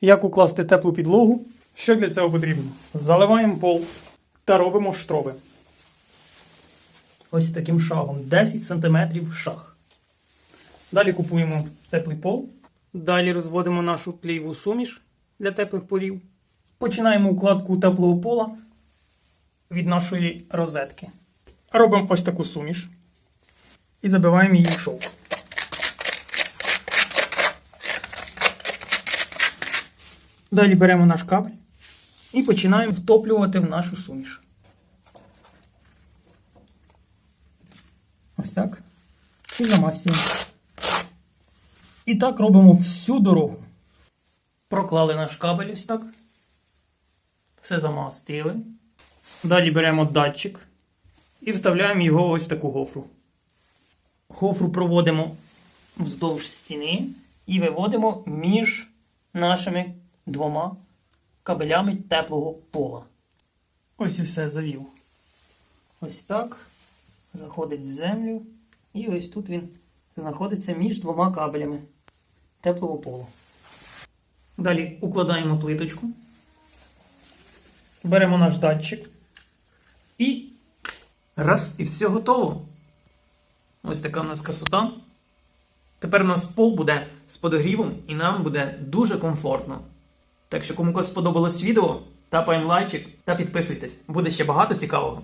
як укласти теплу підлогу. Що для цього потрібно? Заливаємо пол та робимо штроби. Ось таким шагом 10 см шаг. Далі купуємо теплий пол. Далі розводимо нашу клеєву суміш для теплих полів. Починаємо укладку теплого пола від нашої розетки. Робимо ось таку суміш і забиваємо її в шов. Далі беремо наш кабель і починаємо втоплювати в нашу суміш. Ось так. І замасюємо. І так робимо всю дорогу. Проклали наш кабель ось так. Все замастили. Далі беремо датчик і вставляємо його ось таку гофру. Гофру проводимо вздовж стіни і виводимо між нашими двома кабелями теплого пола. Ось і все завів. Ось так. Заходить в землю. І ось тут він знаходиться між двома кабелями теплого полу. Далі укладаємо плиточку. Беремо наш датчик. І раз, і все готово. Ось така в нас красота. Тепер у нас пол буде з подогрівом і нам буде дуже комфортно. Так що, кому сподобалось відео, тапаємо лайчик та підписуйтесь. Буде ще багато цікавого.